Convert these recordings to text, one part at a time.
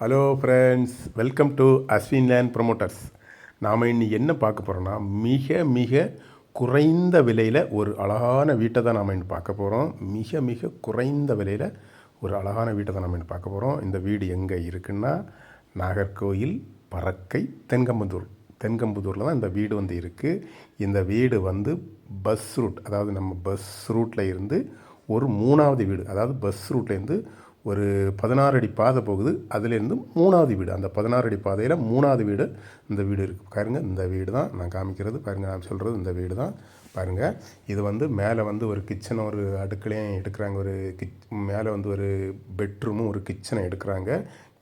Hello friends welcome to Ashwin land promoters நாம் இன்னி என்ன பார்க்க போகிறோன்னா மிக மிக குறைந்த விலையில் ஒரு அழகான வீட்டை தான் நாம் இன்னும் பார்க்க போகிறோம் மிக மிக குறைந்த விலையில் ஒரு அழகான வீட்டை தான் நம்ம இன்னும் பார்க்க போகிறோம் இந்த வீடு எங்கே இருக்குன்னா நாகர்கோயில் பறக்கை தென்கம்புதூர். தென்கம்புதூரில் தான் இந்த வீடு வந்து இருக்குது இந்த வீடு வந்து பஸ் ரூட் அதாவது நம்ம பஸ் ரூட்டில் இருந்து ஒரு மூணாவது வீடு அதாவது பஸ் ரூட்லேருந்து ஒரு பதினாறு அடி பாதை போகுது. அதுலேருந்து மூணாவது வீடு. அந்த பதினாறு அடி பாதையில் மூணாவது வீடு இந்த வீடு இருக்குது பாருங்கள் இந்த வீடு தான் நான் காமிக்கிறது. பாருங்கள் நான் சொல்கிறது இந்த வீடு தான். பாருங்கள் இது வந்து மேலே வந்து ஒரு கிச்சனை ஒரு அடுக்கலையும் எடுக்கிறாங்க. ஒரு கிச் மேலே வந்து ஒரு பெட்ரூமும் ஒரு கிச்சனை எடுக்கிறாங்க.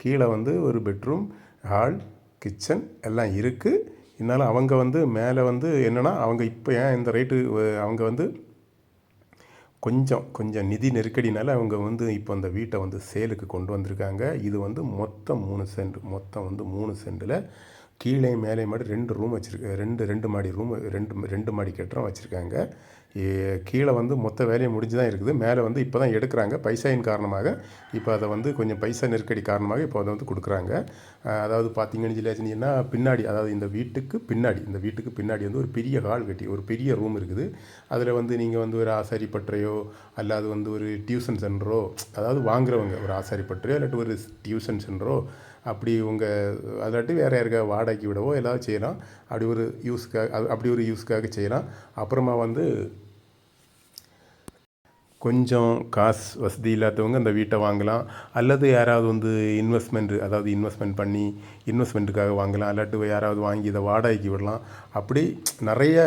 கீழே வந்து ஒரு பெட்ரூம் ஹால் கிச்சன் எல்லாம் இருக்குது இருந்தாலும் அவங்க வந்து மேலே வந்து என்னென்னா அவங்க இப்போ ஏன் இந்த ரேட்டு அவங்க வந்து கொஞ்சம் கொஞ்சம் நிதி நெருக்கடினால அவங்க வந்து இப்போ அந்த வீட்டை வந்து சேலுக்கு கொண்டு வந்திருக்காங்க. இது வந்து மொத்தம் மூணு சென்ட் மொத்தம் வந்து மூணு சென்டில் கீழே மேலே மாடி ரெண்டு ரூம் வச்சுருக்கு ரெண்டு ரெண்டு மாடி ரூம் ரெண்டு ரெண்டு மாடி கட்டுறோம் வச்சுருக்காங்க. கீழே வந்து மொத்த வேலையும் முடிஞ்சு தான் இருக்குது. மேலே வந்து இப்போ தான் எடுக்கிறாங்க. பைசாயின் காரணமாக இப்போ அதை வந்து கொஞ்சம் பைசா நெருக்கடி காரணமாக இப்போ அதை வந்து கொடுக்குறாங்க. அதாவது பார்த்தீங்கன்னு சொல்லியாச்சுன்னா பின்னாடி அதாவது இந்த வீட்டுக்கு பின்னாடி இந்த வீட்டுக்கு பின்னாடி வந்து ஒரு பெரிய ஹால் கட்டி ஒரு பெரிய ரூம் இருக்குது. அதில் வந்து நீங்கள் வந்து ஒரு ஆசாரி பற்றையோ அல்லது வந்து ஒரு டியூஷன் சென்டரோ அதாவது வாங்குறவங்க ஒரு ஆசாரி பற்றையோ இல்லாட்டி ஒரு டியூஷன் சென்டரோ அப்படி உங்கள் அதாட்டி வேறு யாருக்கா வாடகைக்கு விடவோ ஏதாவது செய்யலாம். அப்படி ஒரு யூஸ்க்காக அது அப்படி ஒரு யூஸ்க்காக செய்யலாம். அப்புறமா வந்து கொஞ்சம் காசு வசதி இல்லாதவங்க அந்த வீட்டை வாங்கலாம். அல்லது யாராவது வந்து இன்வெஸ்ட்மெண்ட் அதாவது இன்வெஸ்ட்மெண்ட் பண்ணி இன்வெஸ்ட்மெண்ட்டுக்காக வாங்கலாம். இல்லாட்டி யாராவது வாங்கி இதை வாடகைக்கு விடலாம். அப்படி நிறைய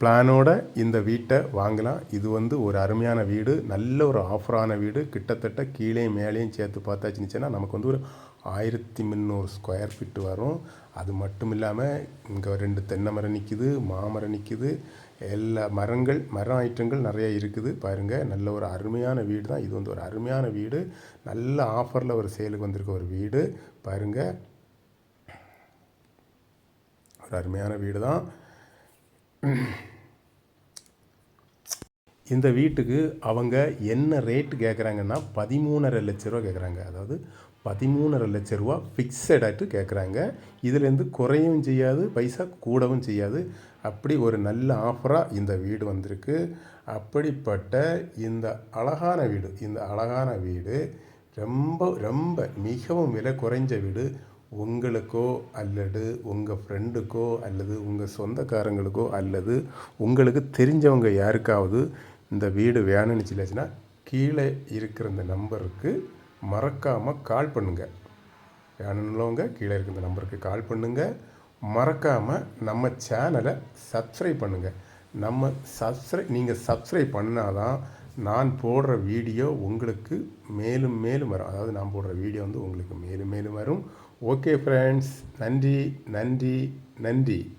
பிளானோட இந்த வீட்டை வாங்கலாம் இது வந்து ஒரு அருமையான வீடு நல்ல ஒரு ஆஃபரான வீடு. கிட்டத்தட்ட கீழே மேலேயும் சேர்த்து பார்த்தாச்சுன்னுச்சுன்னா நமக்கு வந்து ஒரு ஆயிரத்தி முந்நூறு ஸ்கொயர் ஃபீட் வரும். அது மட்டும் இல்லாமல் இங்கே ரெண்டு தென்னை மரம் நிற்கிது மாமரம் நிற்கிது எல்லா மரங்கள் மரம் ஐட்டங்கள் நிறைய இருக்குது. பாருங்கள் நல்ல ஒரு அருமையான வீடு தான். இது வந்து ஒரு அருமையான வீடு. நல்ல ஆஃபரில் ஒரு சேலுக்கு வந்திருக்க ஒரு வீடு. பாருங்கள் ஒரு அருமையான வீடு தான். இந்த வீட்டுக்கு அவங்க என்ன ரேட்டு கேட்குறாங்கன்னா பதிமூணரை லட்ச ரூபா கேட்குறாங்க அதாவது பதிமூணரை லட்ச ரூபா ஃபிக்ஸடாகிட்டு கேட்குறாங்க இதுலேருந்து குறையவும் செய்யாது பைசா கூடவும் செய்யாது. அப்படி ஒரு நல்ல ஆஃபராக இந்த வீடு வந்திருக்கு. அப்படிப்பட்ட இந்த அழகான வீடு இந்த அழகான வீடு ரொம்ப ரொம்ப மிகவும் விலை குறைஞ்ச வீடு. உங்களுக்கோ அல்லது உங்கள் ஃப்ரெண்டுக்கோ அல்லது உங்கள் சொந்தக்காரங்களுக்கோ அல்லது உங்களுக்கு தெரிஞ்சவங்க யாருக்காவது இந்த வீடு வேணும்னு சொல்லியாச்சுன்னா கீழே இருக்கிற இந்த நம்பருக்கு மறக்காமல் கால் பண்ணுங்கள் வேணுன்னுள்ளவங்க கீழே இருக்கிற இந்த நம்பருக்கு கால் பண்ணுங்கள் மறக்காமல் நம்ம சேனலை சப்ஸ்கிரைப் பண்ணுங்கள் நம்ம சப்ஸ்கிரைப் நீங்கள் சப்ஸ்கிரைப் பண்ணாதான் நான் போடுற வீடியோ உங்களுக்கு மேலும் மேலும் வரும். அதாவது நான் போடுற வீடியோ வந்து உங்களுக்கு மேலும் மேலும் வரும். Okay friends. நன்றி நன்றி நன்றி.